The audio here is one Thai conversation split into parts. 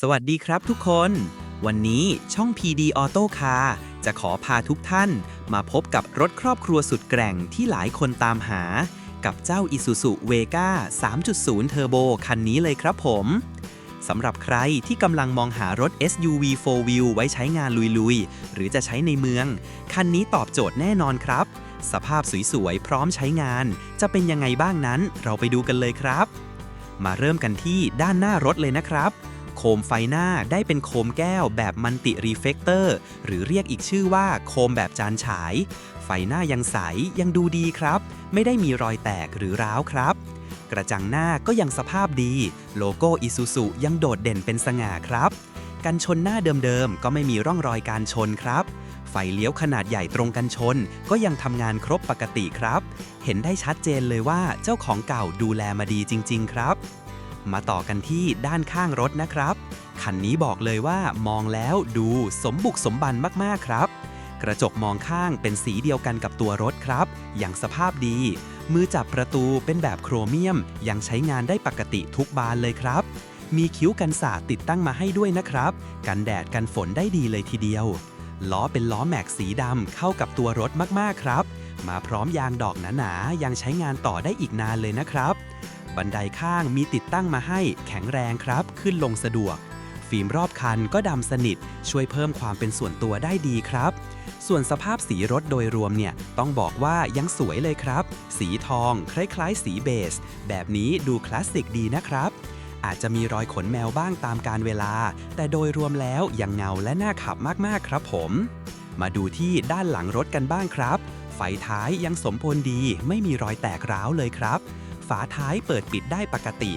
สวัสดีครับทุกคน วันนี้ช่อง PD Auto Car จะขอพาทุกท่าน มาพบกับรถครอบครัวสุดแกร่งที่หลายคนตามหา กับเจ้า Isuzu Vega 3.0 Turbo คันนี้เลยครับผมสำหรับใครที่กำลังมองหารถ SUV 4 Wheel ไว้ใช้งานลุยๆ หรือจะใช้ในเมือง คันนี้ตอบโจทย์แน่นอนครับ สภาพสวยๆ พร้อมใช้งาน จะเป็นยังไงบ้างนั้น เราไปดูกันเลยครับ มาเริ่มกันที่ด้านหน้ารถเลยนะครับ คมไฟหน้าได้เป็นโคมแก้วแบบมันติรีเฟกเตอร์หรือเรียกอีกชื่อว่าโคมแบบจานฉาย ไฟหน้ายังใสยังดูดีครับ ไม่ได้มีรอยแตกหรือร้าวครับ กระจังหน้าก็ยังสภาพดี โลโก้อิซูซุยังโดดเด่นเป็นสง่าครับ กันชนหน้าเดิมๆก็ไม่มีร่องรอยการชนครับไฟเลี้ยวขนาดใหญ่ตรงกันชน ก็ยังทำงานครบปกติครับ เห็นได้ชัดเจนเลยว่าเจ้าของเก่าดูแลมาดีจริง ๆ ครับ มาต่อกันที่ด้านข้างรถนะครับ คันนี้บอกเลยว่ามองแล้วดูสมบุกสมบันมากๆครับ กระจกมองข้างเป็นสีเดียวกันกับตัวรถครับ อย่างสภาพดี มือจับประตูเป็นแบบโครเมียม ยังใช้งานได้ปกติทุกบานเลยครับ มีคิ้วกันสาดติดตั้งมาให้ด้วยนะครับ กันแดดกันฝนได้ดีเลยทีเดียว ล้อเป็นล้อแม็กสีดำเข้ากับตัวรถมากๆครับ มาพร้อมยางดอกหนาๆยังใช้งานต่อได้อีกนานเลยนะครับ บันไดข้างมีติดตั้งมาให้แข็งแรงครับ ขึ้นลงสะดวก ฟิล์มรอบคันก็ดำสนิท ช่วยเพิ่มความเป็นส่วนตัวได้ดีครับ ส่วนสภาพสีรถโดยรวมเนี่ย ต้องบอกว่ายังสวยเลยครับ สีทอง คล้ายๆ สีเบส แบบนี้ดูคลาสสิกดีนะครับ อาจจะมีรอยขนแมวบ้างตามการเวลา แต่โดยรวมแล้วยังเงาและน่าขับมากๆครับผม มาดูที่ด้านหลังรถกันบ้างครับ ไฟท้ายยังสมบูรณ์ดี ไม่มีรอยแตกร้าวเลยครับาท้ายเปิดปิดได้ปกติ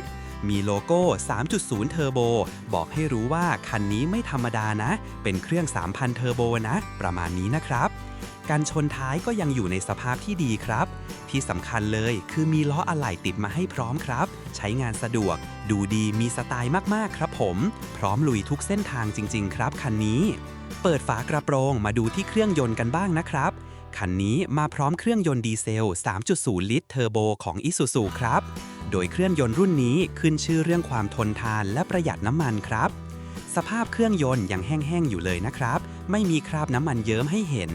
มีโลโก้ 3.0 เทอร์โบ บอกให้รู้ว่าคันนี้ไม่ธรรมดานะ เป็นเครื่อง 3,000 เทอร์โบนะ ประมาณนี้นะครับ การชนท้ายก็ยังอยู่ในสภาพที่ดีครับ ที่สำคัญเลยคือมีล้ออะไหล่ติดมาให้พร้อมครับ ใช้งานสะดวก ดูดีมีสไตล์มากๆครับผม พร้อมลุยทุกเส้นทางจริง ๆ ครับคันนี้ เปิดฝากระโปรงมาดูที่เครื่องยนต์กันบ้างนะครับ คันนี้มาพร้อมเครื่องยนต์ดีเซล 3.0 ลิตรเทอร์โบของ Isuzu ครับ โดยเครื่องยนต์รุ่นนี้ขึ้นชื่อเรื่องความทนทานและประหยัดน้ำมันครับ สภาพเครื่องยนต์ยังแห้งๆอยู่เลยนะครับ ไม่มีคราบน้ำมันเยิ้มให้เห็น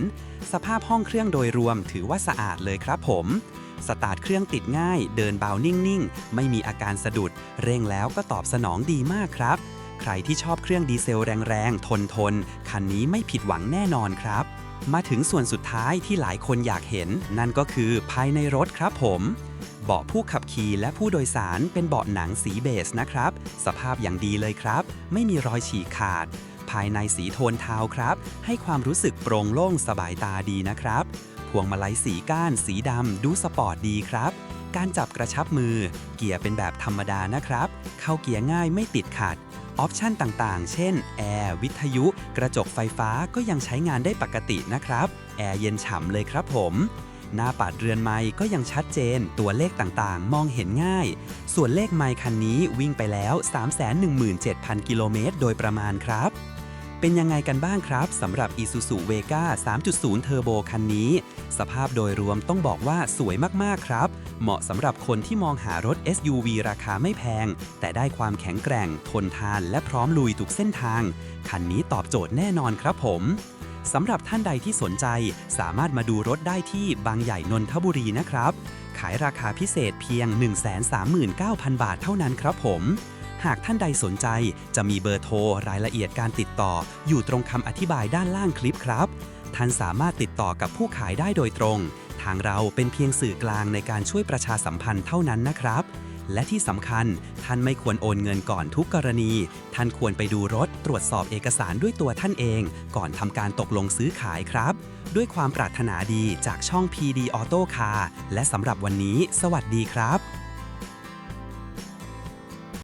สภาพห้องเครื่องโดยรวมถือว่าสะอาดเลยครับผมสตาร์ทเครื่องติดง่าย เดินเบานิ่งๆ ไม่มีอาการสะดุด เร่งแล้วก็ตอบสนองดีมากครับ ใครที่ชอบเครื่องดีเซลแรงๆ ทนๆคันนี้ไม่ผิดหวังแน่นอนครับ มาถึงส่วนสุดท้ายที่หลายคนอยากเห็น นั่นก็คือภายในรถครับผม เบาะผู้ขับขี่และผู้โดยสารเป็นเบาะหนังสีเบสนะครับ สภาพอย่างดีเลยครับ ไม่มีรอยฉีกขาด ภายในสีโทนเทาครับ ให้ความรู้สึกโปร่งโล่งสบายตาดีนะครับ พวงมาลัยสีก้านสีดำดูสปอร์ตดีครับการจับกระชับมือ เกียร์เป็นแบบธรรมดานะครับ เข้าเกียร์ง่ายไม่ติดขัด ออปชันต่างๆ เช่น แอร์ วิทยุ กระจกไฟฟ้าก็ยังใช้งานได้ปกตินะครับ แอร์เย็นฉ่ำเลยครับผม หน้าปัดเรือนไม้ก็ยังชัดเจน ตัวเลขต่างๆ มองเห็นง่าย ส่วนเลขไมค์คันนี้วิ่งไปแล้ว 317,000 กิโลเมตรโดยประมาณครับ เป็นยังไงกันบ้างครับสำหรับ Isuzu Vega 3.0 Turbo คันนี้ สภาพโดยรวมต้องบอกว่าสวยมาก ๆ ครับ เหมาะสำหรับคนที่มองหารถ SUV ราคาไม่แพง แต่ได้ความแข็งแกร่ง ทนทานและพร้อมลุยทุกเส้นทาง คันนี้ตอบโจทย์แน่นอนครับผมสำหรับท่านใดที่สนใจสามารถมาดูรถได้ที่บางใหญ่นนทบุรีนะครับ ขายราคาพิเศษเพียง 139,000 บาทเท่านั้นครับผม หากท่านใดสนใจ จะมีเบอร์โทรรายละเอียดการติดต่อ อยู่ตรงคำอธิบายด้านล่างคลิปครับ ท่านสามารถติดต่อกับผู้ขายได้โดยตรง ทางเราเป็นเพียงสื่อกลางในการช่วยประชาสัมพันธ์เท่านั้นนะครับ และที่สำคัญ ท่านไม่ควรโอนเงินก่อนทุกกรณี ท่านควรไปดูรถตรวจสอบเอกสารด้วยตัวท่านเอง ก่อนทำการตกลงซื้อขายครับ ด้วยความปรารถนาดีจากช่อง PD Auto Car และสำหรับวันนี้ สวัสดีครับ